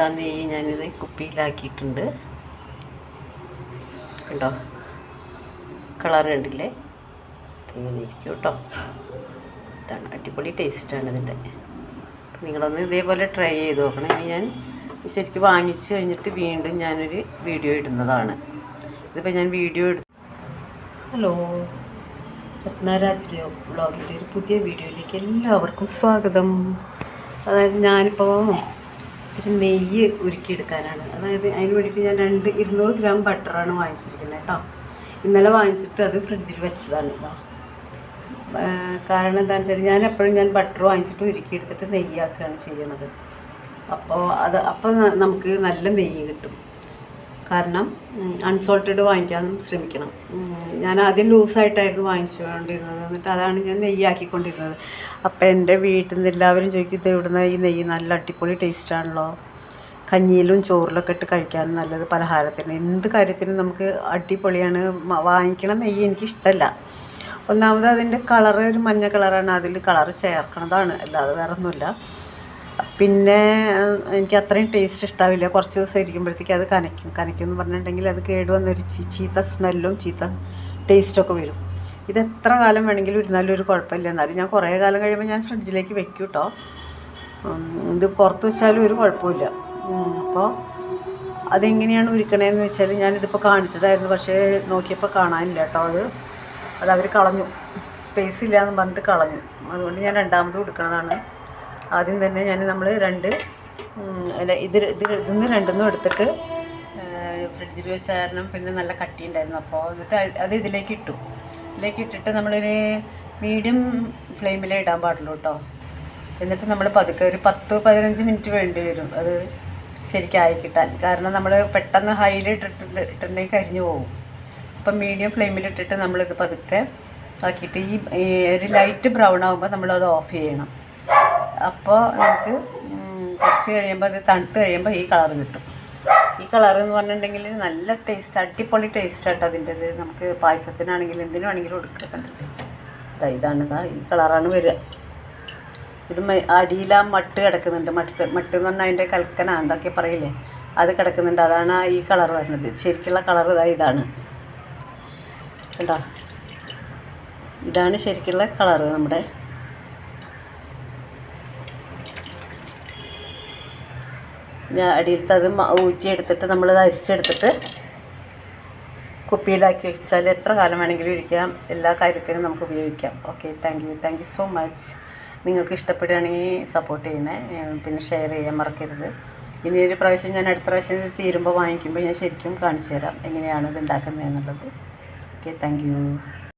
ഇതാ നെയ്യ് ഞാനിത് കുപ്പിയിലാക്കിയിട്ടുണ്ട്. കണ്ടോ? കളർ കണ്ടില്ലേ? ഇങ്ങനെ ഇരിക്കും കേട്ടോ. ഇതാണ് അടിപൊളി ടേസ്റ്റാണ് ഇതിന്റെ. നിങ്ങളൊന്ന് ഇതേപോലെ ട്രൈ ചെയ്ത് നോക്കണം. ഇനി ഞാൻ ശരിക്കും വാങ്ങിച്ച് കഴിഞ്ഞിട്ട് വീണ്ടും ഞാനൊരു വീഡിയോ ഇടുന്നതാണ്. ഇതിപ്പോൾ ഞാൻ വീഡിയോ എടു ഹലോ. രത്നാരാജ് ബ്ലോഗിന്റെ ഒരു പുതിയ വീഡിയോയിലേക്ക് എല്ലാവർക്കും സ്വാഗതം. അതായത് ഞാനിപ്പോൾ ഒരു നെയ്യ് ഉരുക്കിയെടുക്കാനാണ്. അതായത് അതിന് വേണ്ടിയിട്ട് ഞാൻ രണ്ട് ഇരുന്നൂറ് ഗ്രാം ബട്ടറാണ് വാങ്ങിച്ചിരിക്കുന്നത് കേട്ടോ. ഇന്നലെ വാങ്ങിച്ചിട്ട് അത് ഫ്രിഡ്ജിൽ വെച്ചതാണ് കേട്ടോ. കാരണം എന്താണെന്ന് വെച്ചാൽ ഞാൻ എപ്പോഴും ഞാൻ ബട്ടർ വാങ്ങിച്ചിട്ട് ഉരുക്കിയെടുത്തിട്ട് നെയ്യാക്കുകയാണ് ചെയ്യണത്. അപ്പോൾ അത് അപ്പോൾ നമുക്ക് നല്ല നെയ്യ് കിട്ടും. കാരണം അൺസോൾട്ടഡ് വാങ്ങിക്കാനും ശ്രമിക്കണം. ഞാൻ ആദ്യം ലൂസായിട്ടായിരുന്നു വാങ്ങിച്ചുകൊണ്ടിരുന്നത്. എന്നിട്ട് അതാണ് ഞാൻ നെയ്യാക്കിക്കൊണ്ടിരുന്നത്. അപ്പോൾ എന്റെ വീട്ടിൽ നിന്ന് എല്ലാവരും ചോദിക്കും ഇവിടുന്ന് ഈ നെയ്യ്? നല്ല അടിപൊളി ടേസ്റ്റാണല്ലോ കഞ്ഞിയിലും ചോറിലൊക്കെ ഇട്ട് കഴിക്കാൻ നല്ലത് പലഹാരത്തിന്. എന്ത് കാര്യത്തിനും നമുക്ക് അടിപൊളിയാണ്. വാങ്ങിക്കണം വാങ്ങിക്കണ നെയ്യ് എനിക്കിഷ്ടമല്ല ഒന്നാമത് അതിന്റെ കളറ് ഒരു മഞ്ഞ കളറാണ്. അതിൽ കളറ് ചേർക്കണതാണ്. അല്ലാതെ വേറെ ഒന്നുമില്ല പിന്നെ എനിക്ക് അത്രയും ടേസ്റ്റ് ഇഷ്ടാവില്ല. കുറച്ച് ദിവസം ഇരിക്കുമ്പോഴത്തേക്ക് അത് കനയ്ക്കും. കനയ്ക്കും എന്ന് പറഞ്ഞിട്ടുണ്ടെങ്കിൽ അത് കേട് വന്നൊരു ചീ- ചീത്ത സ്മെല്ലും ചീത്ത ടേസ്റ്റൊക്കെ വരും. ഇത് എത്ര കാലം വേണമെങ്കിലും ഇരുന്നാലും ഒരു കുഴപ്പമില്ല. എന്നാലും ഞാൻ കുറേ കാലം കഴിയുമ്പോൾ ഞാൻ ഫ്രിഡ്ജിലേക്ക് വെക്കും കേട്ടോ ഇത് പുറത്ത് വെച്ചാലും ഒരു കുഴപ്പമില്ല. അപ്പോൾ അതെങ്ങനെയാണ് ഉരുക്കണേന്ന് വെച്ചാൽ ഞാനിതിപ്പോൾ കാണിച്ചതായിരുന്നു. പക്ഷേ നോക്കിയപ്പോൾ കാണാനില്ല കേട്ടോ അത്. അത് അവർ കളഞ്ഞു. സ്പേസ് ഇല്ല എന്ന് പറഞ്ഞിട്ട് കളഞ്ഞു. അതുകൊണ്ട് ഞാൻ രണ്ടാമത് കൊടുക്കണതാണ് ആദ്യം തന്നെ ഞാൻ നമ്മൾ രണ്ട് ഇത് ഇത് ഇതിന്ന് രണ്ടെന്നും എടുത്തിട്ട് ഫ്രിഡ്ജിൽ വെച്ച കാരണം പിന്നെ നല്ല കട്ടി ഉണ്ടായിരുന്നു അപ്പോൾ എന്നിട്ട് അത് ഇതിലേക്ക് ഇട്ടു. ഇതിലേക്ക് ഇട്ടിട്ട് നമ്മളൊരു മീഡിയം ഫ്ലെയിമിലേ ഇടാൻ പാടുള്ളൂ കേട്ടോ എന്നിട്ട് നമ്മൾ പതുക്കെ ഒരു പത്ത് പതിനഞ്ച് മിനിറ്റ് വേണ്ടി വരും അത് ശരിക്കായി കിട്ടാൻ. കാരണം നമ്മൾ പെട്ടെന്ന് ഹൈയിൽ ഇട്ടിട്ടുണ്ട് ഇട്ടിട്ടുണ്ടെങ്കിൽ കരിഞ്ഞു പോകും. അപ്പം മീഡിയം ഫ്ലെയിമിൽ ഇട്ടിട്ട് നമ്മളിത് പതുക്കെ ആക്കിയിട്ട് ഈ ഒരു ലൈറ്റ് ബ്രൗൺ ആകുമ്പോൾ നമ്മളത് ഓഫ് ചെയ്യണം. അപ്പോൾ നമുക്ക് കുറച്ച് കഴിയുമ്പോൾ അത് തണുത്ത് കഴിയുമ്പോൾ ഈ കളർ കിട്ടും. ഈ കളർ എന്ന് പറഞ്ഞിട്ടുണ്ടെങ്കിൽ നല്ല ടേസ്റ്റ് അടിപൊളി ടേസ്റ്റ് ആട്ടോ അതിന്റെ ഇത് നമുക്ക് പായസത്തിനാണെങ്കിലും എന്തിനാണെങ്കിലും എടുക്കുക കണ്ടിട്ട് ഇതാ ഇതാണ് ഇതാ ഈ കളറാണ് വരിക. ഇത് അടിയിൽ മട്ട് കിടക്കുന്നുണ്ട്. മട്ട് മട്ട് എന്ന് പറഞ്ഞാൽ അതിന്റെ കൽക്കന എന്തൊക്കെ പറയില്ലേ? അത് കിടക്കുന്നുണ്ട്. അതാണ് ഈ കളർ വരുന്നത്. ശരിക്കുള്ള കളർ ഇതാ ഇതാണ്. കണ്ടോ? ഇതാണ് ശരിക്കുള്ള കളർ നമ്മുടെ ഞാൻ അടിയിലത്തെ അത് ഊറ്റിയെടുത്തിട്ട് നമ്മൾ അരിച്ചെടുത്തിട്ട് കുപ്പിയിലാക്കി വെച്ചാൽ എത്ര കാലം വേണമെങ്കിലും ഇരിക്കാം. എല്ലാ കാര്യത്തിനും നമുക്ക് ഉപയോഗിക്കാം. Okay thank you. Thank you so much. നിങ്ങൾക്ക് ഇഷ്ടപ്പെടുകയാണെങ്കിൽ സപ്പോർട്ട് ചെയ്യണേ. പിന്നെ ഷെയർ ചെയ്യാൻ മറക്കരുത്. ഇനി ഒരു പ്രാവശ്യം ഞാൻ അടുത്ത പ്രാവശ്യം ഇത് തീരുമ്പോൾ വാങ്ങിക്കുമ്പോൾ ഞാൻ ശരിക്കും കാണിച്ചു തരാം എങ്ങനെയാണ് ഇത് ഉണ്ടാക്കുന്നത് എന്നുള്ളത്. Okay thank you.